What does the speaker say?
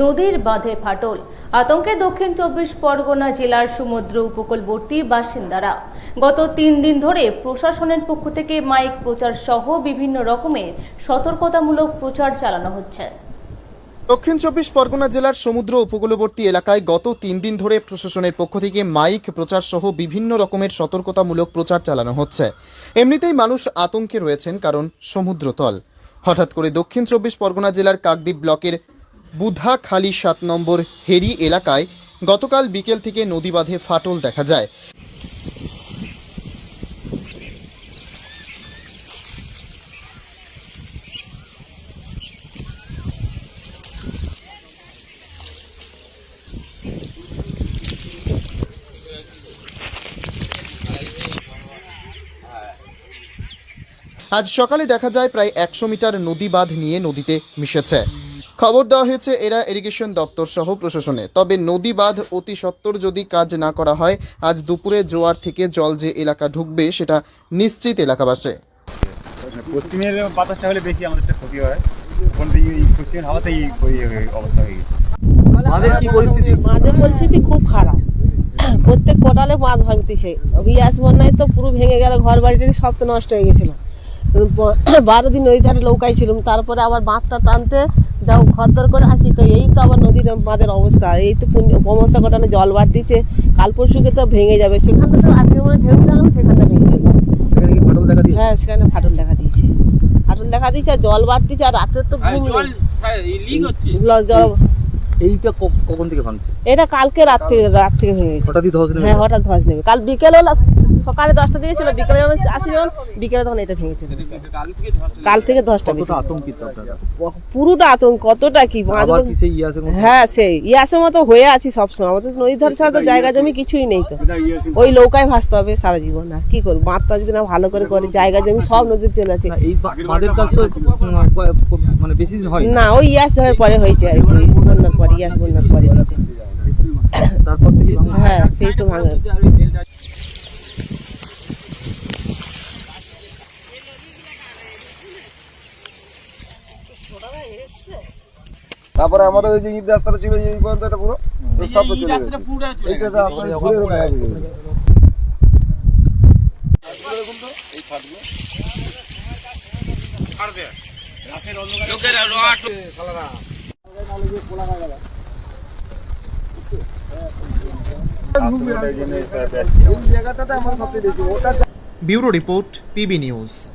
নদীর বাঁধে ফাটল। আতঙ্কে দক্ষিণ চব্বিশ পরগনা জেলার সমুদ্র উপকূলবর্তী বাসিন্দারা। গত তিন দিন ধরে প্রশাসনের পক্ষ থেকে মাইক প্রচার সহ বিভিন্ন রকমের সতর্কতামূলক প্রচার চালানো হচ্ছে। দক্ষিণ চব্বিশ পরগনা জেলার সমুদ্র উপকূলবর্তী এলাকায় গত তিন দিন ধরে প্রশাসনের পক্ষ থেকে মাইক প্রচার সহ বিভিন্ন রকমের সতর্কতামূলক প্রচার চালানো হচ্ছে। এমনিতেই মানুষ আতঙ্কে রয়েছেন কারণ সমুদ্রতল। হঠাৎ করে দক্ষিণ চব্বিশ পরগনা জেলার কাকদ্বীপ ব্লকের বুধাখালী সাত নম্বর হেরি এলাকায় গতকাল বিকেল থেকে নদী বাঁধে ফাটল দেখা যায়। আজ সকালে দেখা যায় প্রায় একশো মিটার নদী বাঁধ নিয়ে নদীতে মিশেছে। খবর দেওয়া হয়েছে এরা ইরিগেশন দপ্তর সহ প্রশাসনে। তবে নদী বাঁধ অতি সত্বর যদি কাজ না করা হয় আজ দুপুরে জোয়ার থেকে জল যে এলাকা ঢুকবে সেটা নিশ্চিত এলাকাবাসে। পশ্চিমের বাতাসটা হলে বেশি আমাদের ক্ষতি হয়। কোন পশ্চিমের হাওয়াতেই ওই ওই অবস্থা হয়ে গেছে। মাদের কি পরিস্থিতি? মাঝের পরিস্থিতি খুব খারাপ। প্রত্যেক কোটালে বাঁধ ভাঙতেছে। বিয়াস বন্যায় তো পুরো ভেঙে গেল ঘর সব তো নষ্ট হয়ে গেছিল। বারো দিন ওই ধারে নৌকায় ছিলাম তারপরে আবার বাঁধটা টানতে যাও খদ্দর করে আসি। তো এই তো আবার নদীর মাদের অবস্থা। এই তো অবস্থা কটানে জল বাড়তিছে। কাল পরশুকে তো ভেঙে যাবে। সেখান থেকে আজকে মনে ঢেউ লাগল সেখানটা ভেঙে যেত ফাটল দেখা দিয়েছে? হ্যাঁ সেখানে ফাটল দেখা দিয়েছে। ফাটল দেখা দিয়েছে আর জল বাড়তিছে আর রাতে তো ঘুম নেই। জল এইটা কখন থেকে ভাঙছে? এটা কালকে রাত থেকে রাত থেকে ভেঙে গেছে। হঠাৎই ধস নেমে হ্যাঁ হঠাৎ ধস নেবে কাল বিকেলে হলো সকালে দশটা দিকে ছিল বিকেলে যখন আসি যখন বিকেলে তখন এটা ভেঙে চলে গেছে। কাল থেকে দশটা বেশি। আতঙ্কিত পুরোটা আতঙ্ক কতটা কি হ্যাঁ সেই ইয়াসের মতো হয়ে আছি সবসময়। আমাদের নদী ধর ছাড়া তো জায়গা জমি কিছুই নেই তো। ওই নৌকায় ভাসতে হবে সারা জীবন আর কি করব? বাঁধটা যদি না ভালো করে করে জায়গা জমি সব নদীতে চলে আছে মানে হয় না ওই ইয়াস ধরার পরে হয়েছে আর কি। বন্যার পরে বন্যার পরে হয়েছে তারপর থেকে হ্যাঁ সেই তো ভাঙা তারপরে আমাদের ওই যে ঈদ রাস্তাটা ছিল এই পর্যন্ত এটা পুরো সব চলে গেছে। রাস্তা ঘুরে ঘুরে বেশি এই জায়গাটাতে ব্যুরো রিপোর্ট পিবি নিউজ।